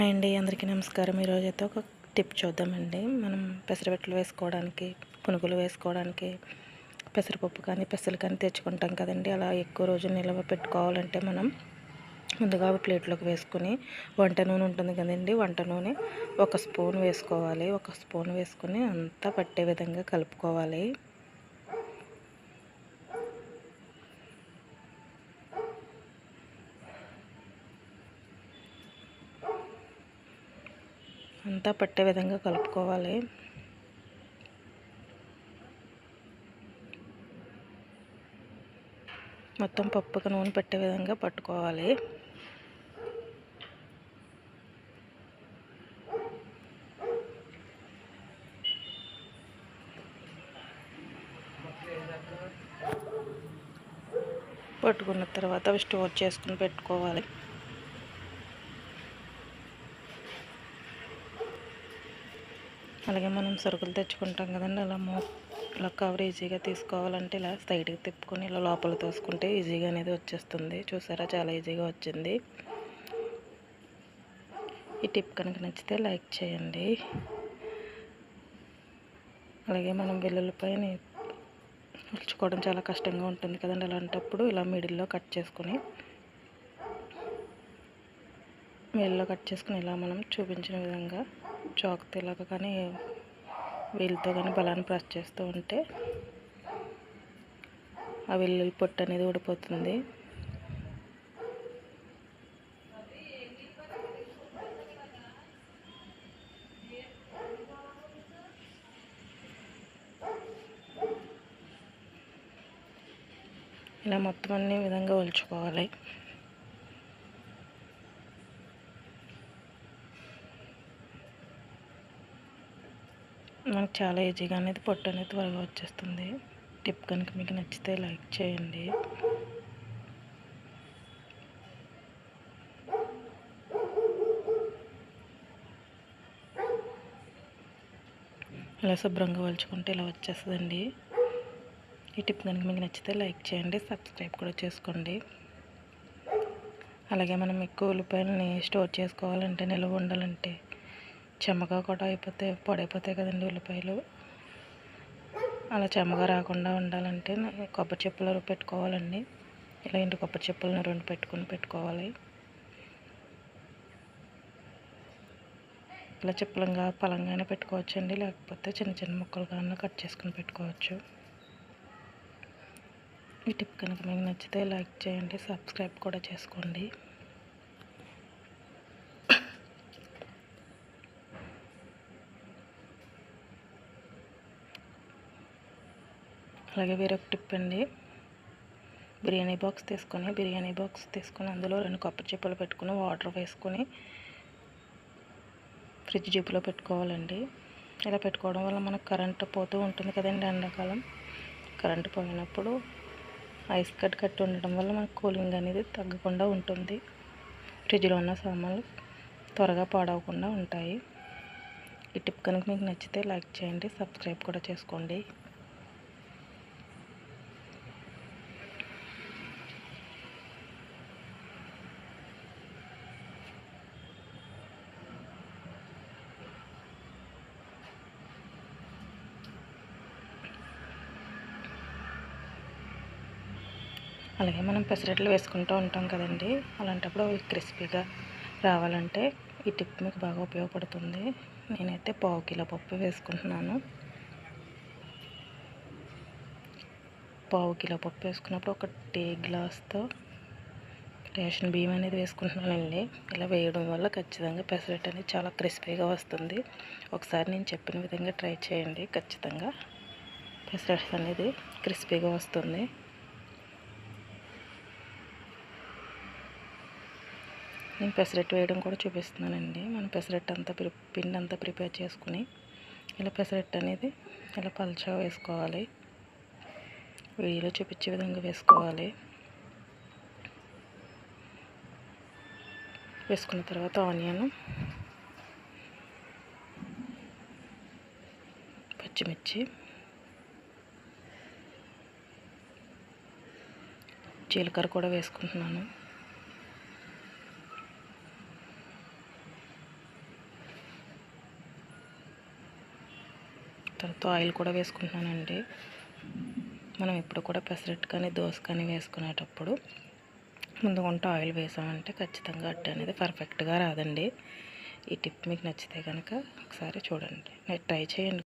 Hi అండి అందరికీ నమస్కారం. ఈరోజు అయితే ఒక టిప్ చూద్దామండి. మనం పెసరపెట్టలు వేసుకోవడానికి పునుగులు వేసుకోవడానికి పెసరపప్పు కానీ పెసలు కానీ తెచ్చుకుంటాం కదండి. అలా ఎక్కువ రోజులు నిల్వ పెట్టుకోవాలంటే మనం ముందుగా ప్లేట్లోకి వేసుకుని వంట నూనె ఉంటుంది కదండి. వంట నూనె ఒక స్పూన్ వేసుకోవాలి. ఒక స్పూన్ వేసుకొని అంతా పట్టే విధంగా కలుపుకోవాలి. అంతా పట్టే విధంగా కలుపుకోవాలి. మొత్తం పప్పుకు నూనె పెట్టే విధంగా పట్టుకోవాలి. పట్టుకున్న తర్వాత అవి స్టోర్ చేసుకుని పెట్టుకోవాలి. అలాగే మనం సరుకులు తెచ్చుకుంటాం కదండి. అలా మో ఇలా కవర్ ఈజీగా తీసుకోవాలంటే ఇలా సైడ్కి తిప్పుకొని ఇలా లోపల తోసుకుంటే ఈజీగా అనేది వచ్చేస్తుంది. చూసారా? చాలా ఈజీగా వచ్చింది. ఈ టిప్ కనుక నచ్చితే లైక్ చేయండి. అలాగే మనం బిల్లులపై ఉల్చుకోవడం చాలా కష్టంగా ఉంటుంది కదండి. అలాంటప్పుడు ఇలా మిడిల్లో కట్ చేసుకొని వేల్లో కట్ చేసుకుని ఇలా మనం చూపించిన విధంగా చాక్ తెలక కానీ వీళ్ళతో కానీ బలాన్ని ప్రెస్ చేస్తూ ఉంటే ఆ వెల్లుల్లి పొట్టు అనేది ఊడిపోతుంది. ఇలా మొత్తం అన్ని విధంగా ఒలుచుకోవాలి. మనకు చాలా ఈజీగా అనేది పొట్టు అనేది త్వరగా వచ్చేస్తుంది. టిప్ కనుక మీకు నచ్చితే లైక్ చేయండి. ఇలా శుభ్రంగా వలుచుకుంటే ఇలా వచ్చేస్తుందండి. ఈ టిప్ కనుక మీకు నచ్చితే లైక్ చేయండి సబ్స్క్రైబ్ కూడా చేసుకోండి. అలాగే మనం ఎక్కువ ఉల్లిపాయలని స్టోర్ చేసుకోవాలంటే నిల్వ ఉండాలంటే చెమ్మగా కూడా అయిపోతే పడైపోతాయి కదండి ఉల్లిపాయలు. అలా చెమ్మగా రాకుండా ఉండాలంటే కొబ్బరి చెప్పులు పెట్టుకోవాలండి. ఇలా ఇంటి కొబ్బరి చెప్పులను రెండు పెట్టుకుని పెట్టుకోవాలి. ఇలా చెప్పులంగా పలంగానే పెట్టుకోవచ్చండి. లేకపోతే చిన్న చిన్న ముక్కలుగా కట్ చేసుకుని పెట్టుకోవచ్చు. ఈ టిప్ కనుక మీకు నచ్చితే లైక్ చేయండి సబ్స్క్రైబ్ కూడా చేసుకోండి. అలాగే వేరొక టిప్ అండి. బిర్యానీ బాక్స్ తీసుకొని బిర్యానీ బాక్స్ తీసుకొని అందులో రెండు కొబ్బరి చిప్పలు పెట్టుకుని వాటర్ వేసుకొని ఫ్రిడ్జ్ జిప్పులో పెట్టుకోవాలండి. ఇలా పెట్టుకోవడం వల్ల మనకు కరెంటు పోతూ ఉంటుంది కదండి ఎండాకాలం. కరెంటు పోయినప్పుడు ఐస్ కట్ కట్టి ఉండడం వల్ల మనకు కూలింగ్ అనేది తగ్గకుండా ఉంటుంది. ఫ్రిడ్జ్లో ఉన్న సామాన్లు త్వరగా పాడవకుండా ఉంటాయి. ఈ టిప్ కనుక మీకు నచ్చితే లైక్ చేయండి సబ్స్క్రైబ్ కూడా చేసుకోండి. అలాగే మనం పెసరట్లు వేసుకుంటూ ఉంటాం కదండి. అలాంటప్పుడు అవి క్రిస్పీగా రావాలంటే ఈ టిప్ మీకు బాగా ఉపయోగపడుతుంది. నేనైతే పావు కిలో పప్పు వేసుకుంటున్నాను. పావు కిలో పప్పు వేసుకున్నప్పుడు ఒక టీ గ్లాస్తో రేషన్ బియ్యం అనేది వేసుకుంటున్నానండి. ఇలా వేయడం వల్ల ఖచ్చితంగా పెసరట్ అనేది చాలా క్రిస్పీగా వస్తుంది. ఒకసారి నేను చెప్పిన విధంగా ట్రై చేయండి. ఖచ్చితంగా పెసరట్స్ అనేది క్రిస్పీగా వస్తుంది. నేను పెసరట్టు వేయడం కూడా చూపిస్తున్నానండి. మనం పెసరట్టు అంతా పిండి అంతా ప్రిపేర్ చేసుకుని ఇలా పెసరెట్టు అనేది ఇలా పల్చా వేసుకోవాలి. వీడియోలో చూపించే విధంగా వేసుకోవాలి. వేసుకున్న తర్వాత ఆనియన్ పచ్చిమిర్చి జీలకర్ర కూడా వేసుకుంటున్నాను. తర్వాత ఆయిల్ కూడా వేసుకుంటున్నానండి. మనం ఇప్పుడు కూడా పెసరట్టు కానీ దోశ కానీ వేసుకునేటప్పుడు ముందు వంట ఆయిల్ వేసామంటే ఖచ్చితంగా అడ్డు అనేది పర్ఫెక్ట్గా రాదండి. ఈ టిప్ మీకు నచ్చితే కనుక ఒకసారి చూడండి. ట్రై చేయండి.